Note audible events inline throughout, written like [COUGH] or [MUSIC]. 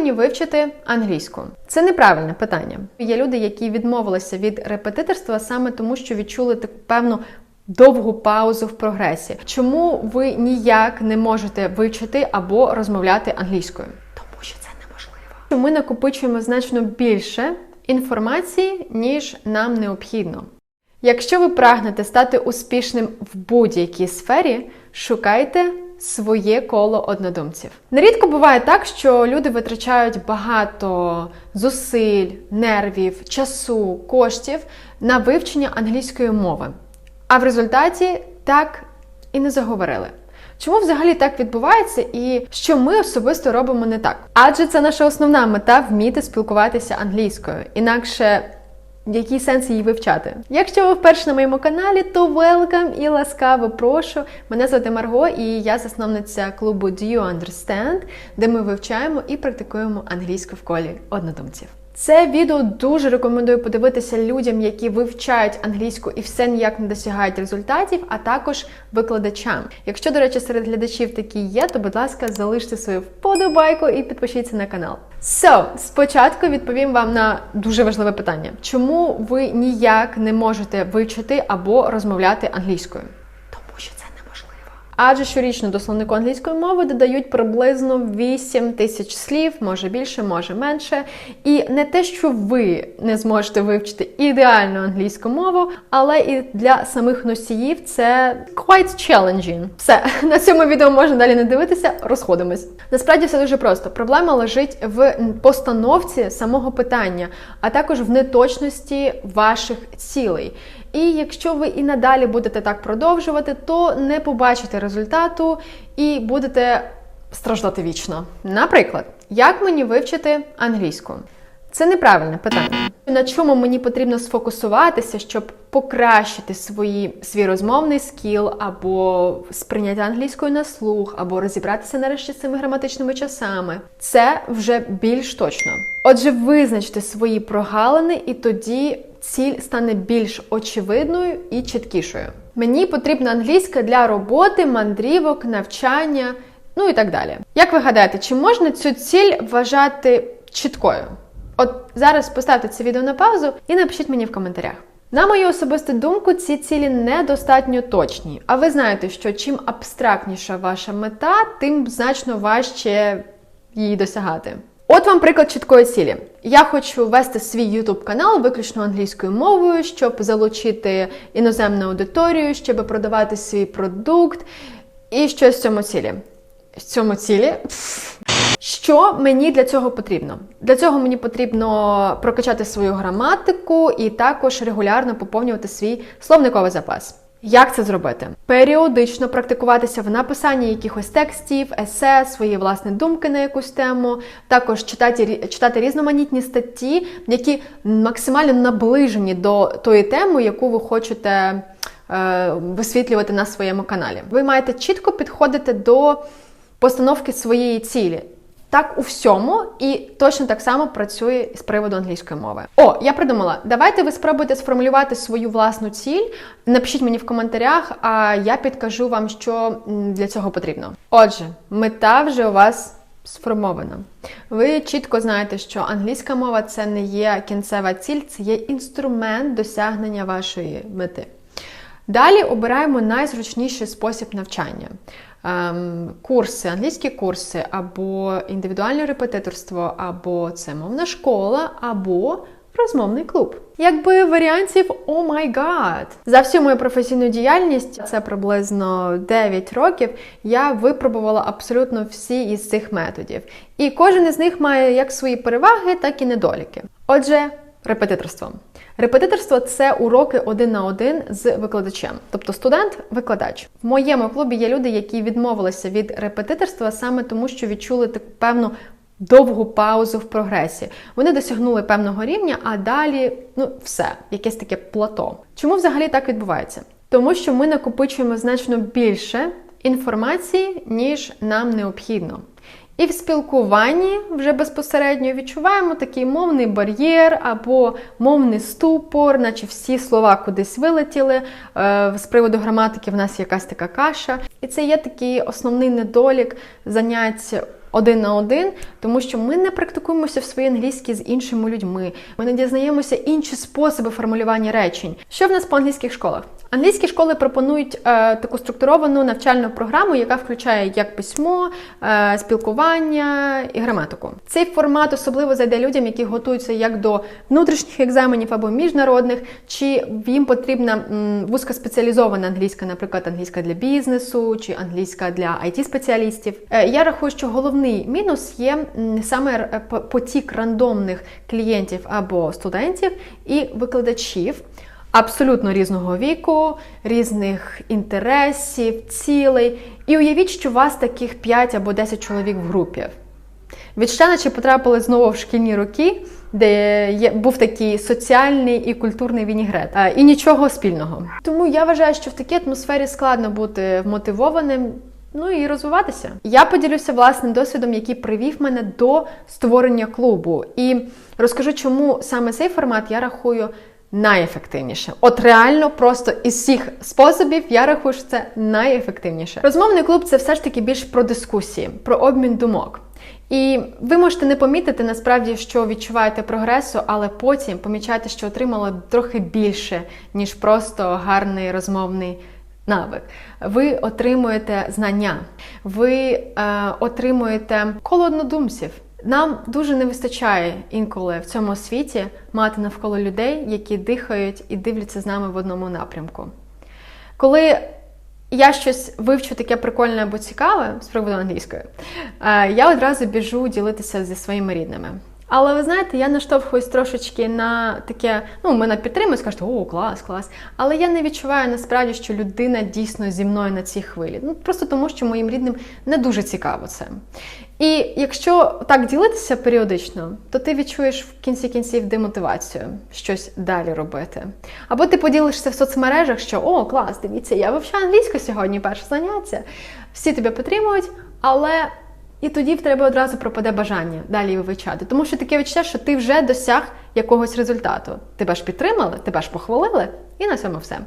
мені вивчити англійську? Це неправильне питання. Є люди, які відмовилися від репетиторства саме тому, що відчули таку певну довгу паузу в прогресі. Чому ви ніяк не можете вивчити або розмовляти англійською? Тому що це неможливо. Ми накопичуємо значно більше інформації, ніж нам необхідно. Якщо ви прагнете стати успішним в будь-якій сфері, шукайте своє коло однодумців. Нерідко буває так, що люди витрачають багато зусиль, нервів, часу, коштів на вивчення англійської мови, а в результаті так і не заговорили. Чому взагалі так відбувається і що ми особисто робимо не так? Адже це наша основна мета вміти спілкуватися англійською, інакше який сенс її вивчати? Якщо ви вперше на моєму каналі, то велкам і ласкаво прошу. Мене звати Марго, і я засновниця клубу Do You Understand, де ми вивчаємо і практикуємо англійську в колі однодумців. Це відео дуже рекомендую подивитися людям, які вивчають англійську і все ніяк не досягають результатів, а також викладачам. Якщо, до речі, серед глядачів такі є, то будь ласка, залиште свою вподобайку і підпишіться на канал. So, спочатку відповім вам на дуже важливе питання: чому ви ніяк не можете вивчити або розмовляти англійською? Тому що це неможливо. Адже щорічно до словнику англійської мови додають приблизно 8 тисяч слів, може більше, може менше. І не те, що ви не зможете вивчити ідеальну англійську мову, але і для самих носіїв це quite challenging. Все, на цьому відео можна далі не дивитися, розходимось. Насправді все дуже просто. Проблема лежить в постановці самого питання, а також в неточності ваших цілей. І якщо ви і надалі будете так продовжувати, то не побачите результату і будете страждати вічно. Наприклад, як мені вивчити англійську? Це неправильне питання. На чому мені потрібно сфокусуватися, щоб покращити свої, свій розмовний скіл, або сприйняття англійською на слух, або розібратися нарешті з цими граматичними часами. Це вже більш точно. Отже, визначте свої прогалини, і тоді ціль стане більш очевидною і чіткішою. Мені потрібна англійська для роботи, мандрівок, навчання, ну і так далі. Як ви гадаєте, чи можна цю ціль вважати чіткою? От зараз поставте це відео на паузу і напишіть мені в коментарях. На мою особисту думку, ці цілі недостатньо точні. А ви знаєте, що чим абстрактніша ваша мета, тим значно важче її досягати. От вам приклад чіткої цілі. Я хочу вести свій YouTube канал виключно англійською мовою, щоб залучити іноземну аудиторію, щоб продавати свій продукт і щось в цьому цілі. В цьому цілі. Що мені для цього потрібно? Для цього мені потрібно прокачати свою граматику і також регулярно поповнювати свій словниковий запас. Як це зробити? Періодично практикуватися в написанні якихось текстів, есе, свої власні думки на якусь тему, також читати читати різноманітні статті, які максимально наближені до тої теми, яку ви хочете е, висвітлювати на своєму каналі. Ви маєте чітко підходити до постановки своєї цілі. Так у всьому, і точно так само працює з приводу англійської мови. О, я придумала. Давайте ви спробуйте сформулювати свою власну ціль. Напишіть мені в коментарях, а я підкажу вам, що для цього потрібно. Отже, мета вже у вас сформована. Ви чітко знаєте, що англійська мова це не є кінцева ціль, це є інструмент досягнення вашої мети. Далі обираємо найзручніший спосіб навчання. Ем, курси, англійські курси, або індивідуальне репетиторство, або це мовна школа, або розмовний клуб. Якби варіантів о май гад! За всю мою професійну діяльність, це приблизно 9 років, я випробувала абсолютно всі із цих методів. І кожен із них має як свої переваги, так і недоліки. Отже, репетиторство. Репетиторство це уроки один на один з викладачем, тобто студент-викладач. В моєму клубі є люди, які відмовилися від репетиторства саме тому, що відчули таку певну довгу паузу в прогресі. Вони досягнули певного рівня, а далі ну все, якесь таке плато. Чому взагалі так відбувається? Тому що ми накопичуємо значно більше інформації, ніж нам необхідно. І в спілкуванні вже безпосередньо відчуваємо такий мовний бар'єр або мовний ступор, наче всі слова кудись вилетіли. Е, з приводу граматики в нас якась така каша. І це є такий основний недолік занять один на один, тому що ми не практикуємося в своїй англійській з іншими людьми. Ми не дізнаємося інші способи формулювання речень. Що в нас по англійських школах? Англійські школи пропонують е, таку структуровану навчальну програму, яка включає як письмо, е, спілкування і граматику. Цей формат особливо зайде людям, які готуються як до внутрішніх екзаменів або міжнародних, чи їм потрібна м, вузькоспеціалізована англійська, наприклад, англійська для бізнесу чи англійська для it спеціалістів Е, Я рахую, що головний мінус є саме потік рандомних клієнтів або студентів і викладачів абсолютно різного віку, різних інтересів, цілей. І уявіть, що у вас таких 5 або 10 чоловік в групі. Відчуття, наче потрапили знову в шкільні роки, де є, був такий соціальний і культурний вінігрет, а, і нічого спільного. Тому я вважаю, що в такій атмосфері складно бути вмотивованим. Ну і розвиватися. Я поділюся власним досвідом, який привів мене до створення клубу, і розкажу, чому саме цей формат я рахую найефективніше. От реально, просто із всіх способів я рахую, що це найефективніше. Розмовний клуб це все ж таки більш про дискусії, про обмін думок. І ви можете не помітити насправді, що відчуваєте прогресу, але потім помічаєте, що отримали трохи більше, ніж просто гарний розмовний навик. Ви отримуєте знання, ви е, отримуєте коло однодумців. Нам дуже не вистачає інколи в цьому світі мати навколо людей, які дихають і дивляться з нами в одному напрямку. Коли я щось вивчу таке прикольне або цікаве з приводу англійської, е, я одразу біжу ділитися зі своїми рідними. Але ви знаєте, я наштовхуюсь трошечки на таке, ну, мене підтримують, скажуть, о, клас, клас. Але я не відчуваю насправді, що людина дійсно зі мною на цій хвилі. Ну, просто тому, що моїм рідним не дуже цікаво це. І якщо так ділитися періодично, то ти відчуєш в кінці кінців демотивацію щось далі робити. Або ти поділишся в соцмережах, що о, клас, дивіться, я вивчаю англійську сьогодні, перше заняття. Всі тебе підтримують, але і тоді в тебе одразу пропаде бажання далі вивчати. Тому що таке відчуття, що ти вже досяг якогось результату. Тебе ж підтримали, тебе ж похвалили, і на цьому все.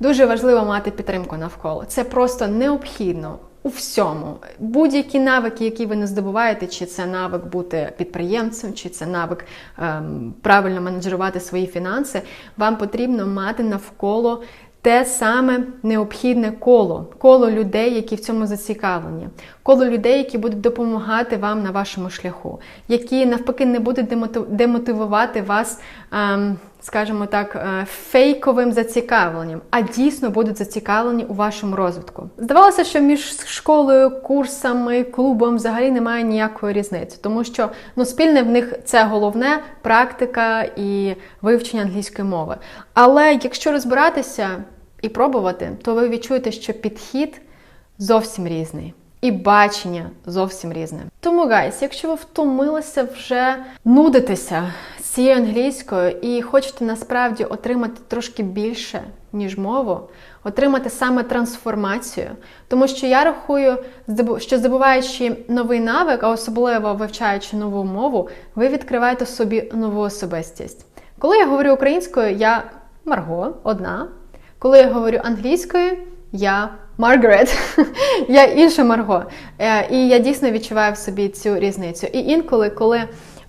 Дуже важливо мати підтримку навколо. Це просто необхідно у всьому. Будь-які навики, які ви не здобуваєте, чи це навик бути підприємцем, чи це навик ем, правильно менеджерувати свої фінанси, вам потрібно мати навколо. Те саме необхідне коло, коло людей, які в цьому зацікавлені, коло людей, які будуть допомагати вам на вашому шляху, які навпаки не будуть демоти- демотивувати вас, ем, скажімо так, е, фейковим зацікавленням, а дійсно будуть зацікавлені у вашому розвитку. Здавалося, що між школою, курсами, клубом взагалі немає ніякої різниці, тому що ну, спільне в них це головне практика і вивчення англійської мови. Але якщо розбиратися і пробувати, то ви відчуєте, що підхід зовсім різний. І бачення зовсім різне. Тому, гайс, якщо ви втомилися вже нудитися з цією англійською і хочете насправді отримати трошки більше, ніж мову, отримати саме трансформацію, тому що я рахую, що здобуваючи новий навик, а особливо вивчаючи нову мову, ви відкриваєте собі нову особистість. Коли я говорю українською, я Марго, одна. Коли я говорю англійською, я Маргарет, [LAUGHS] я інша Марго. Е, І я дійсно відчуваю в собі цю різницю. І інколи, коли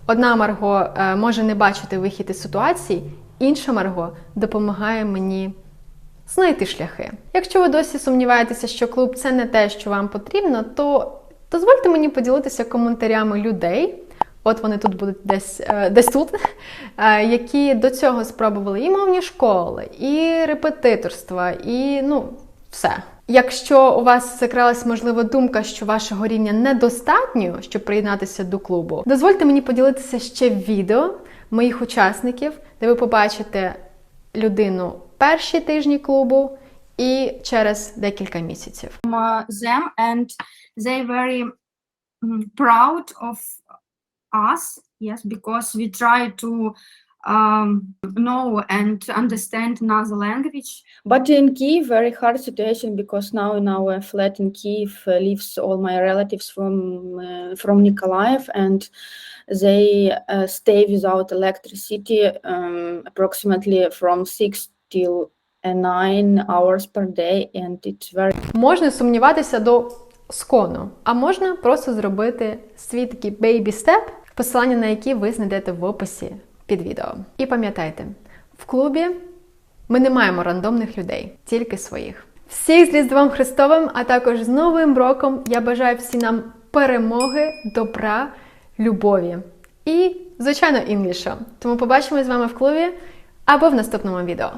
одна Марго е, може не бачити вихід із ситуації, інша Марго допомагає мені знайти шляхи. Якщо ви досі сумніваєтеся, що клуб це не те, що вам потрібно, то дозвольте мені поділитися коментарями людей. От вони тут будуть десь, е, десь тут, е, які до цього спробували і мовні школи, і репетиторства, і ну, все. Якщо у вас закралась можливо думка, що вашого рівня недостатньо, щоб приєднатися до клубу, дозвольте мені поділитися ще відео моїх учасників, де ви побачите людину перші тижні клубу і через декілька місяців. them and they very proud of us yes because we try to um, know and understand another language But in Kiev, very hard situation because now in our flat in Kiev uh, lives all my relatives from uh, from Nikolaev, and they uh, stay without electricity um, approximately from six till uh, nine hours per day, and it's very Можна сумніватися до скону, а можна просто зробити свій такий baby step, посилання на які ви знайдете в описі під відео. І пам'ятайте, в клубі ми не маємо рандомних людей, тільки своїх. Всіх з Різдвом Христовим, а також з Новим роком я бажаю всім нам перемоги, добра, любові і, звичайно, інгліша. Тому побачимось з вами в клубі або в наступному відео.